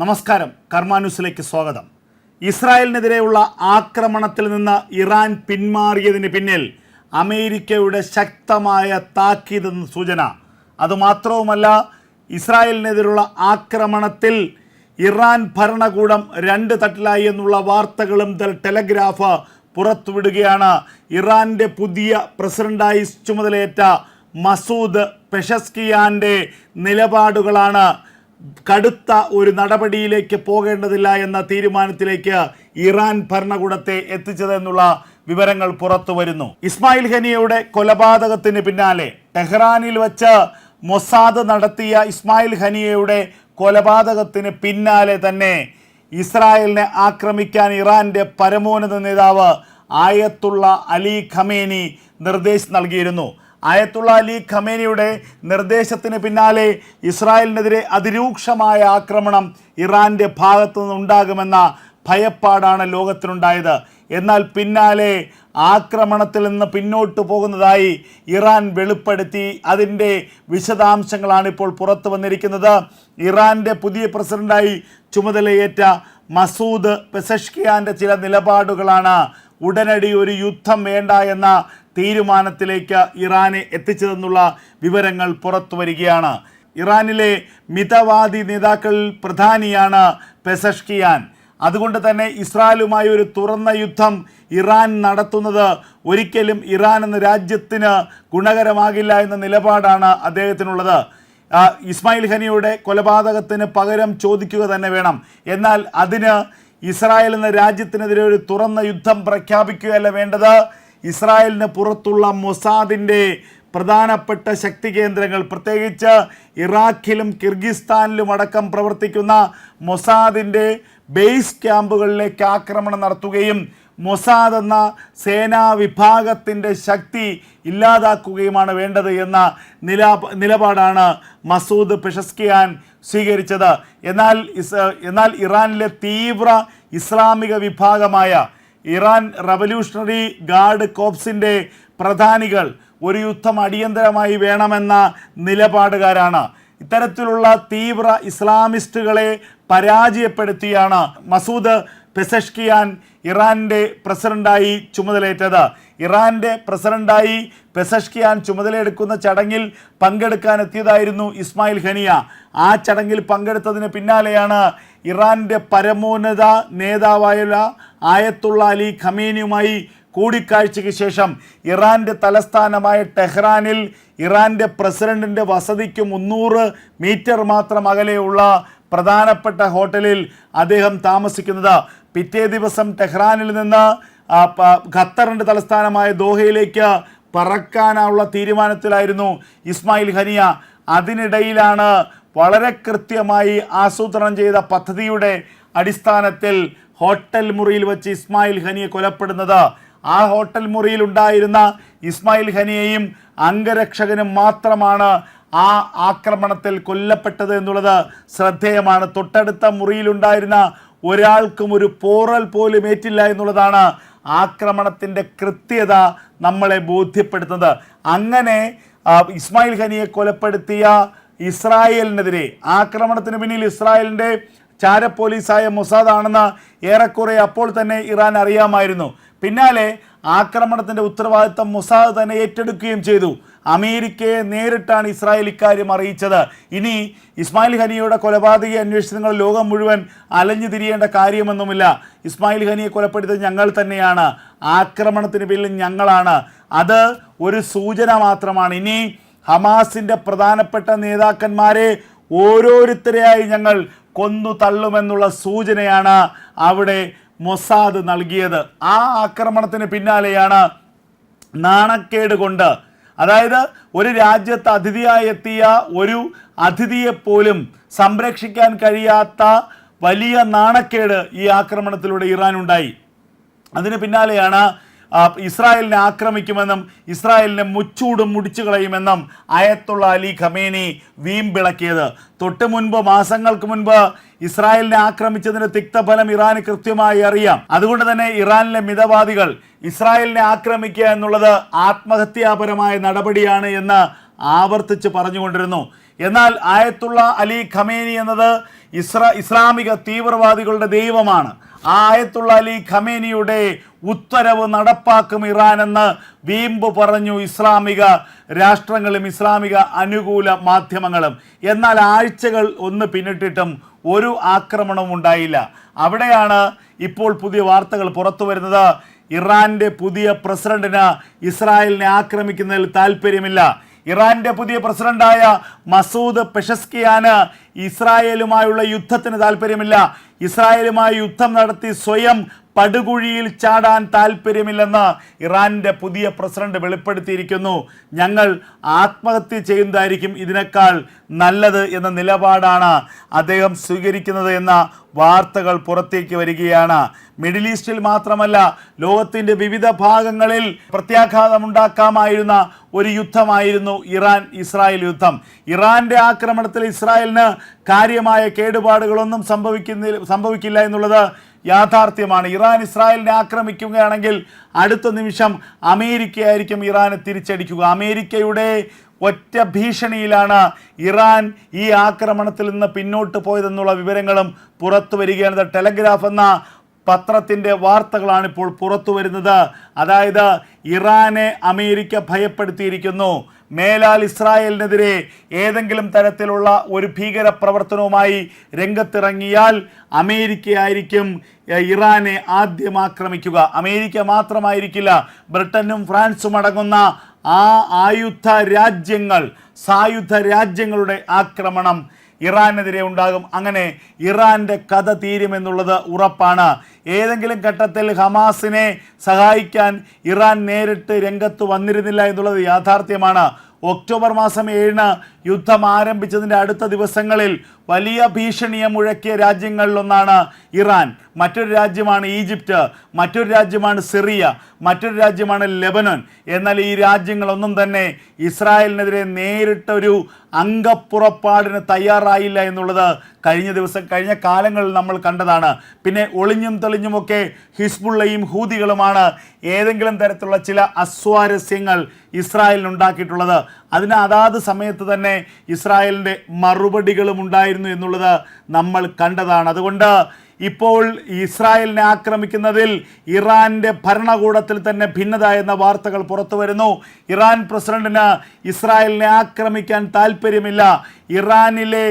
നമസ്കാരം. കർമാന്യൂസിലേക്ക് സ്വാഗതം. ഇസ്രായേലിനെതിരെയുള്ള ആക്രമണത്തിൽ നിന്ന് ഇറാൻ പിന്മാറിയതിന് പിന്നിൽ അമേരിക്കയുടെ ശക്തമായ താക്കീതെന്ന സൂചന. അതുമാത്രവുമല്ല ഇസ്രായേലിനെതിരെയുള്ള ആക്രമണത്തിൽ ഇറാൻ ഭരണകൂടം രണ്ട് തട്ടിലായി എന്നുള്ള വാർത്തകളും ദ ടെലഗ്രാഫ് പുറത്തുവിടുകയാണ്. ഇറാന്റെ പുതിയ പ്രസിഡന്റായി ചുമതലയേറ്റ മസൂദ് പെഷസ്കിയാന്റെ നിലപാടുകളാണ് കടുത്ത ഒരു നടപടിയിലേക്ക് പോകേണ്ടതില്ല എന്ന തീരുമാനത്തിലേക്ക് ഇറാൻ ഭരണകൂടത്തെ എത്തിച്ചതെന്നുള്ള വിവരങ്ങൾ പുറത്തു വരുന്നു. ഇസ്മായിൽ ഖനിയുടെ കൊലപാതകത്തിന് പിന്നാലെ ടെഹ്റാനിൽ വച്ച് മൊസാദ് നടത്തിയ ഇസ്മായിൽ ഖനിയയുടെ കൊലപാതകത്തിന് പിന്നാലെ തന്നെ ഇസ്രായേലിനെ ആക്രമിക്കാൻ ഇറാന്റെ പരമോന്നത നേതാവ് ആയത്തുള്ള അലി ഖമേനി നിർദ്ദേശം നൽകിയിരുന്നു. ആയത്തുള്ള അലി ഖമേനിയുടെ നിർദ്ദേശത്തിന് പിന്നാലെ ഇസ്രായേലിനെതിരെ അതിരൂക്ഷമായ ആക്രമണം ഇറാന്റെ ഭാഗത്തു നിന്നുണ്ടാകുമെന്ന ഭയപ്പാടാണ് ലോകത്തിനുണ്ടായത്. എന്നാൽ പിന്നാലെ ആക്രമണത്തിൽ നിന്ന് പിന്നോട്ട് പോകുന്നതായി ഇറാൻ വെളിപ്പെടുത്തി. അതിന്റെ വിശദാംശങ്ങളാണ് ഇപ്പോൾ പുറത്തു വന്നിരിക്കുന്നത്. ഇറാന്റെ പുതിയ പ്രസിഡന്റായി ചുമതലയേറ്റ മസൂദ് പെസഷ്കിയാന്റെ ചില നിലപാടുകളാണ് ഉടനടി ഒരു യുദ്ധം വേണ്ട എന്ന തീരുമാനത്തിലേക്ക് ഇറാനെ എത്തിച്ചതെന്നുള്ള വിവരങ്ങൾ പുറത്തു വരികയാണ്. ഇറാനിലെ മിതവാദി നേതാക്കളിൽ പ്രധാനിയാണ് പെസഷ്കിയാൻ. അതുകൊണ്ട് തന്നെ ഇസ്രായേലുമായി ഒരു തുറന്ന യുദ്ധം ഇറാൻ നടത്തുന്നത് ഒരിക്കലും ഇറാൻ എന്ന രാജ്യത്തിന് ഗുണകരമാകില്ല എന്ന നിലപാടാണ് അദ്ദേഹത്തിനുള്ളത്. ഇസ്മായിൽ ഖനിയുടെ കൊലപാതകത്തിന് പകരം ചോദിക്കുക തന്നെ വേണം. എന്നാൽ അതിന് ഇസ്രായേൽ എന്ന രാജ്യത്തിനെതിരെ ഒരു തുറന്ന യുദ്ധം പ്രഖ്യാപിക്കുകയല്ല വേണ്ടത്. ഇസ്രായേലിന് പുറത്തുള്ള മൊസാദിന്റെ പ്രധാനപ്പെട്ട ശക്തി കേന്ദ്രങ്ങൾ പ്രത്യേകിച്ച് ഇറാഖിലും കിർഗിസ്ഥാനിലും അടക്കം പ്രവർത്തിക്കുന്ന മൊസാദിന്റെ ബേസ് ക്യാമ്പുകളിലേക്ക് ആക്രമണം നടത്തുകയും മൊസാദ് എന്ന സേനാ വിഭാഗത്തിന്റെ ശക്തി ഇല്ലാതാക്കുകയുമാണ് വേണ്ടത് എന്ന നില നിലപാടാണ് മസൂദ് പെഷസ്കിയാൻ സ്വീകരിച്ചത്. എന്നാൽ എന്നാൽ ഇറാനിലെ തീവ്ര ഇസ്ലാമിക വിഭാഗമായ ഇറാൻ റവല്യൂഷണറി ഗാർഡ് കോപ്സിന്റെ പ്രധാനികൾ ഒരു യുദ്ധം അടിയന്തരമായി വേണമെന്ന നിലപാടുകാരാണ്. ഇത്തരത്തിലുള്ള തീവ്ര ഇസ്ലാമിസ്റ്റുകളെ പരാജയപ്പെടുത്തിയാണ് മസൂദ് പെസഷ്കിയാൻ ഇറാന്റെ പ്രസിഡന്റായി ചുമതലയേറ്റത്. ഇറാന്റെ പ്രസിഡന്റായി പെസഷ്കിയാൻ ചുമതലയെടുക്കുന്ന ചടങ്ങിൽ പങ്കെടുക്കാൻ എത്തിയതായിരുന്നു ഇസ്മായിൽ ഖനിയ. ആ ചടങ്ങിൽ പങ്കെടുത്തതിന് പിന്നാലെയാണ് ഇറാന്റെ പരമോന്നത നേതാവായ ആയത്തുള്ള അലി ഖമേനിയുമായി കൂടിക്കാഴ്ചയ്ക്ക് ശേഷം ഇറാന്റെ തലസ്ഥാനമായ ടെഹ്റാനിൽ ഇറാന്റെ പ്രസിഡന്റിന്റെ വസതിക്ക് മുന്നൂറ് മീറ്റർ മാത്രം അകലെയുള്ള പ്രധാനപ്പെട്ട ഹോട്ടലിൽ അദ്ദേഹം താമസിക്കുന്നത്. പിറ്റേ ദിവസം ടെഹ്റാനിൽ നിന്ന് ഖത്തറിന്റെ തലസ്ഥാനമായ ദോഹയിലേക്ക് പറക്കാനുള്ള തീരുമാനത്തിലായിരുന്നു ഇസ്മായിൽ ഹനിയ അതിനിടയിലാണ് വളരെ കൃത്യമായി ആസൂത്രണം ചെയ്ത പദ്ധതിയുടെ അടിസ്ഥാനത്തിൽ ഹോട്ടൽ മുറിയിൽ വെച്ച് ഇസ്മായിൽ ഹനിയെ കൊലപ്പെടുന്നത്. ആ ഹോട്ടൽ മുറിയിൽ ഉണ്ടായിരുന്ന ഇസ്മായിൽ ഹനിയെയും അംഗരക്ഷകനും മാത്രമാണ് ആ ആക്രമണത്തിൽ കൊല്ലപ്പെട്ടത് എന്നുള്ളത് ശ്രദ്ധേയമാണ്. തൊട്ടടുത്ത മുറിയിലുണ്ടായിരുന്ന ഒരാൾക്കും ഒരു പോറൽ പോലും ഏറ്റില്ല എന്നുള്ളതാണ് ആക്രമണത്തിന്റെ കൃത്യത നമ്മളെ ബോധ്യപ്പെടുത്തുന്നത്. അങ്ങനെ ഇസ്മായിൽ ഖനിയെ കൊലപ്പെടുത്തിയ ഇസ്രായേലിനെതിരെ ആക്രമണത്തിന് പിന്നിൽ ഇസ്രായേലിന്റെ ചാര പോലീസായ മൊസാദ് ആണെന്ന് ഏറെക്കുറെ അപ്പോൾ തന്നെ ഇറാൻ അറിയാമായിരുന്നു. പിന്നാലെ ആക്രമണത്തിന്റെ ഉത്തരവാദിത്തം മൊസാദ് തന്നെ ഏറ്റെടുക്കുകയും ചെയ്തു. അമേരിക്കയെ നേരിട്ടാണ് ഇസ്രായേൽ ഇക്കാര്യം അറിയിച്ചത്. ഇനി ഇസ്മായിൽ ഖനിയുടെ കൊലപാതക അന്വേഷണങ്ങൾ ലോകം മുഴുവൻ അലഞ്ഞു തിരിയേണ്ട കാര്യമൊന്നുമില്ല. ഇസ്മായിൽ ഖനിയെ കൊലപ്പെടുത്തിയത് ഞങ്ങൾ തന്നെയാണ്. ആക്രമണത്തിന് പിന്നിൽ ഞങ്ങളാണ്. അത് ഒരു സൂചന മാത്രമാണ്. ഇനി ഹമാസിന്റെ പ്രധാനപ്പെട്ട നേതാക്കന്മാരെ ഓരോരുത്തരെയായി ഞങ്ങൾ കൊന്നു തള്ളുമെന്നുള്ള സൂചനയാണ് അവിടെ മൊസാദ് നൽകിയത്. ആ ആക്രമണത്തിന് പിന്നാലെയാണ് നാണക്കേട് കൊണ്ട്. അതായത് ഒരു രാജ്യത്ത് അതിഥിയായി എത്തിയ ഒരു അതിഥിയെപ്പോലും സംരക്ഷിക്കാൻ കഴിയാത്ത വലിയ നാണക്കേട് ഈ ആക്രമണത്തിലൂടെ ഇറാൻ ഉണ്ടായി. അതിന് പിന്നാലെയാണ് ഇസ്രായേലിനെ ആക്രമിക്കുമെന്നും ഇസ്രായേലിനെ മുച്ചൂടും മുടിച്ചു കളയുമെന്നും അയത്തുള്ള അലി ഖമേനി വീമ്പിളക്കിയത്. തൊട്ട് മുൻപ് മാസങ്ങൾക്ക് മുൻപ് ഇസ്രായേലിനെ ആക്രമിച്ചതിന് തിക്തഫലം ഇറാന് കൃത്യമായി അറിയാം. അതുകൊണ്ട് തന്നെ ഇറാനിലെ മിതവാദികൾ ഇസ്രായേലിനെ ആക്രമിക്കുക എന്നുള്ളത് ആത്മഹത്യാപരമായ നടപടിയാണ് എന്ന് ആവർത്തിച്ച് പറഞ്ഞുകൊണ്ടിരുന്നു. എന്നാൽ ആയത്തുള്ള അലി ഖമേനി എന്നത് ഇസ്ര ഇസ്ലാമിക തീവ്രവാദികളുടെ ദൈവമാണ്. ആയത്തുള്ള അലി ഖമേനിയുടെ ഉത്തരവ് നടപ്പാക്കും ഇറാൻ എന്ന് വീമ്പ് പറഞ്ഞു ഇസ്ലാമിക രാഷ്ട്രങ്ങളും ഇസ്ലാമിക അനുകൂല മാധ്യമങ്ങളും. എന്നാൽ ആഴ്ചകൾ ഒന്ന് പിന്നിട്ടിട്ടും ഒരു ആക്രമണവും ഉണ്ടായില്ല. അവിടെയാണ് ഇപ്പോൾ പുതിയ വാർത്തകൾ പുറത്തു വരുന്നത്. ഇറാന്റെ പുതിയ പ്രസിഡന്റിന് ഇസ്രായേലിനെ ആക്രമിക്കുന്നതിൽ താല്പര്യമില്ല ഇറാന്റെ പുതിയ പ്രസിഡന്റായ മസൂദ് പെഷസ്കിയാന് ഇസ്രായേലുമായുള്ള യുദ്ധത്തിന് താല്പര്യമില്ല ഇസ്രായേലുമായി യുദ്ധം നടത്തി സ്വയം പടുകുഴിയിൽ ചാടാൻ താല്പര്യമില്ലെന്ന് ഇറാന്റെ പുതിയ പ്രസിഡന്റ് വെളിപ്പെടുത്തിയിരിക്കുന്നു. ഞങ്ങൾ ആത്മഹത്യ ചെയ്യുന്നതായിരിക്കും ഇതിനേക്കാൾ നല്ലത് എന്ന നിലപാടാണ് അദ്ദേഹം സ്വീകരിക്കുന്നത് എന്ന വാർത്തകൾ പുറത്തേക്ക് വരികയാണ്. മിഡിൽ ഈസ്റ്റിൽ മാത്രമല്ല ലോകത്തിന്റെ വിവിധ ഭാഗങ്ങളിൽ പ്രത്യാഘാതമുണ്ടാക്കാമായിരുന്ന ഒരു യുദ്ധമായിരുന്നു ഇറാൻ ഇസ്രായേൽ യുദ്ധം. ഇറാന്റെ ആക്രമണത്തിൽ ഇസ്രായേലിന് കാര്യമായ കേടുപാടുകളൊന്നും സംഭവിക്കുന്നില്ല സംഭവിക്കില്ല എന്നുള്ളത് യാഥാർത്ഥ്യമാണ്. ഇറാൻ ഇസ്രായേലിനെ ആക്രമിക്കുകയാണെങ്കിൽ അടുത്ത നിമിഷം അമേരിക്കയായിരിക്കും ഇറാനെ തിരിച്ചടിക്കുക. അമേരിക്കയുടെ ഒറ്റ ഭീഷണിയിലാണ് ഇറാൻ ഈ ആക്രമണത്തിൽ നിന്ന് പിന്നോട്ട് പോയതെന്നുള്ള വിവരങ്ങളും പുറത്തു വരികയാണ്. ടെലഗ്രാഫ് എന്ന പത്രത്തിന്റെ വാർത്തകളാണ് ഇപ്പോൾ പുറത്തു വരുന്നത്. അതായത് ഇറാനെ അമേരിക്ക ഭയപ്പെടുത്തിയിരിക്കുന്നു. മേലാൽ ഇസ്രായേലിനെതിരെ ഏതെങ്കിലും തരത്തിലുള്ള ഒരു ഭീകര പ്രവർത്തനവുമായി രംഗത്തിറങ്ങിയാൽ അമേരിക്കയായിരിക്കും ഇറാനെ ആദ്യം ആക്രമിക്കുക അമേരിക്ക മാത്രമായിരിക്കില്ല ബ്രിട്ടനും ഫ്രാൻസും അടങ്ങുന്ന ആ ആയുധ രാജ്യങ്ങൾ സായുധ രാജ്യങ്ങളുടെ ആക്രമണം ഇറാനെതിരെ ഉണ്ടാകും. അങ്ങനെ ഇറാന്റെ കഥ തീരുമെന്നുള്ളത് ഉറപ്പാണ്. ഏതെങ്കിലും ഘട്ടത്തിൽ ഹമാസിനെ സഹായിക്കാൻ ഇറാൻ നേരിട്ട് രംഗത്ത് വന്നിരുന്നില്ല എന്നുള്ളത് യാഥാർത്ഥ്യമാണ്. ഒക്ടോബർ മാസം ഏഴിന് യുദ്ധം ആരംഭിച്ചതിന്റെ അടുത്ത ദിവസങ്ങളിൽ വലിയ ഭീഷണിയെ മുഴക്കിയ രാജ്യങ്ങളിലൊന്നാണ് ഇറാൻ. മറ്റൊരു രാജ്യമാണ് ഈജിപ്റ്റ് മറ്റൊരു രാജ്യമാണ് സിറിയ മറ്റൊരു രാജ്യമാണ് ലെബനൻ. എന്നാൽ ഈ രാജ്യങ്ങളൊന്നും തന്നെ ഇസ്രായേലിനെതിരെ നേരിട്ടൊരു അംഗപ്പുറപ്പാടിന് തയ്യാറായില്ല എന്നുള്ളത് കഴിഞ്ഞ ദിവസം കഴിഞ്ഞ കാലങ്ങളിൽ നമ്മൾ കണ്ടതാണ്. പിന്നെ ഒളിഞ്ഞും തെളിഞ്ഞുമൊക്കെ ഹിസ്ബുള്ളയും ഹൂതികളുമാണ് ഏതെങ്കിലും തരത്തിലുള്ള ചില അസ്വാരസ്യങ്ങൾ ഇസ്രായേലിന് ഉണ്ടാക്കിയിട്ടുള്ളത്. അതിന് അതാത് സമയത്ത് തന്നെ ഇസ്രായേലിന്റെ മറുപടികളും ഉണ്ടായിരുന്നു എന്നുള്ളത് നമ്മൾ കണ്ടതാണ്. അതുകൊണ്ട് ഇപ്പോൾ ഇസ്രായേലിനെ ആക്രമിക്കുന്നതിൽ ഇറാന്റെ ഭരണകൂടത്തിൽ തന്നെ ഭിന്നത എന്ന വാർത്തകൾ പുറത്തു വരുന്നു. ഇറാൻ പ്രസിഡന്റിന് ഇസ്രായേലിനെ ആക്രമിക്കാൻ താല്പര്യമില്ല ഇറാനിലെ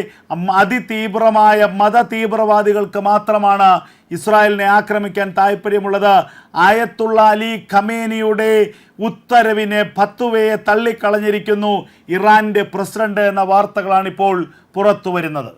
അതിതീവ്രമായ മത തീവ്രവാദികൾക്ക് മാത്രമാണ് ഇസ്രായേലിനെ ആക്രമിക്കാൻ താല്പര്യമുള്ളത് ആയത്തുള്ള അലി ഖമേനിയുടെ ഉത്തരവിനെ ഫത്തുവയെ തള്ളിക്കളഞ്ഞിരിക്കുന്നു ഇറാന്റെ പ്രസിഡന്റ് എന്ന വാർത്തകളാണ് ഇപ്പോൾ പുറത്തു വരുന്നത്.